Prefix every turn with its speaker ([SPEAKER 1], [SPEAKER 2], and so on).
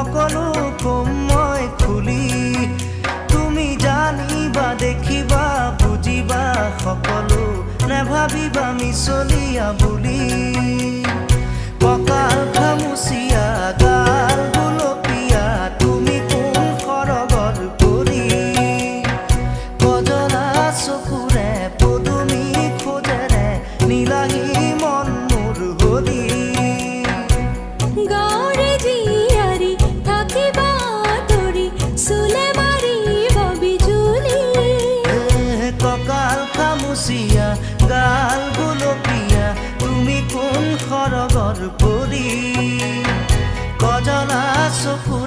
[SPEAKER 1] সকলো কময় খুলি। তুমি জানিবা, দেখিবা বুজিবা সকলো নেভাবিবা, মিছলীয়া বুলি। কঁকাল খামুচিয়া, গাল গুলপীয়া, তুমি কোন সৰগত পৰি কজলা চকুৰে, পদুমি খোজেৰে নীলাহী মন মোৰ হৰি খামুচিয়া গাল পিয়া তুমি কোন খরগর পরি? কজলা চকু